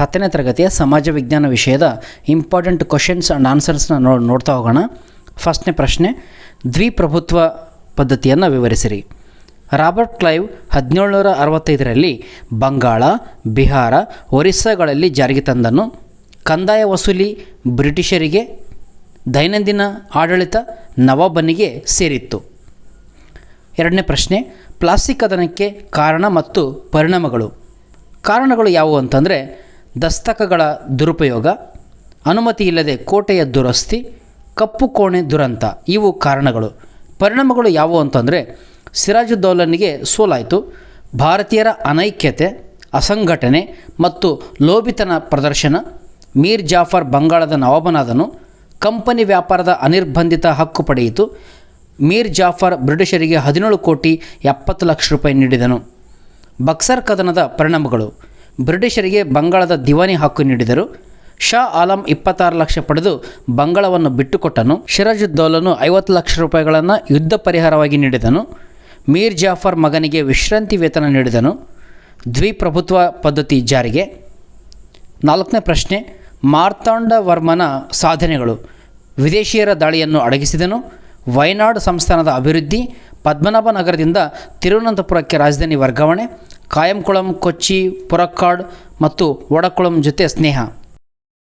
ಹತ್ತನೇ ತರಗತಿಯ ಸಮಾಜ ವಿಜ್ಞಾನ ವಿಷಯದ ಇಂಪಾರ್ಟೆಂಟ್ ಕ್ವಶನ್ಸ್ ಆ್ಯಂಡ್ ಆನ್ಸರ್ಸ್ನ ನೋ ನೋಡ್ತಾ ಹೋಗೋಣ. ಫಸ್ಟ್ನೇ ಪ್ರಶ್ನೆ, ದ್ವಿಪ್ರಭುತ್ವ ಪದ್ಧತಿಯನ್ನು ವಿವರಿಸಿರಿ. ರಾಬರ್ಟ್ ಕ್ಲೈವ್ ಹದಿನೇಳುನೂರ ಅರವತ್ತೈದರಲ್ಲಿ ಬಂಗಾಳ, ಬಿಹಾರ, ಒರಿಸ್ಸಾಗಳಲ್ಲಿ ಜಾರಿಗೆ ತಂದನು. ಕಂದಾಯ ವಸೂಲಿ ಬ್ರಿಟಿಷರಿಗೆ, ದೈನಂದಿನ ಆಡಳಿತ ನವಾಬನಿಗೆ ಸೇರಿತ್ತು. ಎರಡನೇ ಪ್ರಶ್ನೆ, ಪ್ಲಾಸ್ಟಿಕ್ ಕದನಕ್ಕೆ ಕಾರಣ ಮತ್ತು ಪರಿಣಾಮಗಳು. ಕಾರಣಗಳು ಯಾವುವು ಅಂತಂದರೆ ದಸ್ತಕಗಳ ದುರುಪಯೋಗ, ಅನುಮತಿ ಇಲ್ಲದೆ ಕೋಟೆಯ ದುರಸ್ತಿ, ಕಪ್ಪು ಕೋಣೆ ದುರಂತ, ಇವು ಕಾರಣಗಳು. ಪರಿಣಾಮಗಳು ಯಾವುವು ಅಂತಂದರೆ ಸಿರಾಜುದ್ದೌಲನಿಗೆ ಸೋಲಾಯಿತು. ಭಾರತೀಯರ ಅನೈಕ್ಯತೆ, ಅಸಂಘಟನೆ ಮತ್ತು ಲೋಭಿತನ ಪ್ರದರ್ಶನ, ಮೀರ್ ಜಾಫರ್ ಬಂಗಾಳದ ನವಾಬನಾದನು, ಕಂಪನಿ ವ್ಯಾಪಾರದ ಅನಿರ್ಬಂಧಿತ ಹಕ್ಕು ಪಡೆಯಿತು. ಮೀರ್ ಜಾಫರ್ ಬ್ರಿಟಿಷರಿಗೆ ಹದಿನೇಳು ಕೋಟಿ ಎಪ್ಪತ್ತು ಲಕ್ಷ ರೂಪಾಯಿ ನೀಡಿದನು. ಬಕ್ಸರ್ ಕದನದ ಪರಿಣಾಮಗಳು. ಬ್ರಿಟಿಷರಿಗೆ ಬಂಗಾಳದ ದಿವಾನಿ ಹಕ್ಕು ನೀಡಿದರು. ಶಾ ಆಲಂ ಇಪ್ಪತ್ತಾರು ಲಕ್ಷ ಪಡೆದು ಬಂಗಾಳವನ್ನು ಬಿಟ್ಟುಕೊಟ್ಟನು. ಸಿರಾಜುದ್ದೌಲನು ಐವತ್ತು ಲಕ್ಷ ರೂಪಾಯಿಗಳನ್ನು ಯುದ್ಧ ಪರಿಹಾರವಾಗಿ ನೀಡಿದನು. ಮೀರ್ ಜಾಫರ್ ಮಗನಿಗೆ ವಿಶ್ರಾಂತಿ ವೇತನ ನೀಡಿದನು. ದ್ವಿಪ್ರಭುತ್ವ ಪದ್ಧತಿ ಜಾರಿಗೆ. ನಾಲ್ಕನೇ ಪ್ರಶ್ನೆ ಮಾರ್ತಾಂಡವರ್ಮನ ಸಾಧನೆಗಳು. ವಿದೇಶಿಯರ ದಾಳಿಯನ್ನು ಅಡಗಿಸಿದನು. ವಯನಾಡ್ ಸಂಸ್ಥಾನದ ಅಭಿವೃದ್ಧಿ, ಪದ್ಮನಾಭ ನಗರದಿಂದ ತಿರುವನಂತಪುರಕ್ಕೆ ರಾಜಧಾನಿ ವರ್ಗಾವಣೆ. ಕಾಯಂಕುಳಂ ಕೊಚ್ಚಿ ಪುರಕ್ಕಾಡ್ ಮತ್ತು ಒಡಕುಳಂ ಜೊತೆ ಸ್ನೇಹ.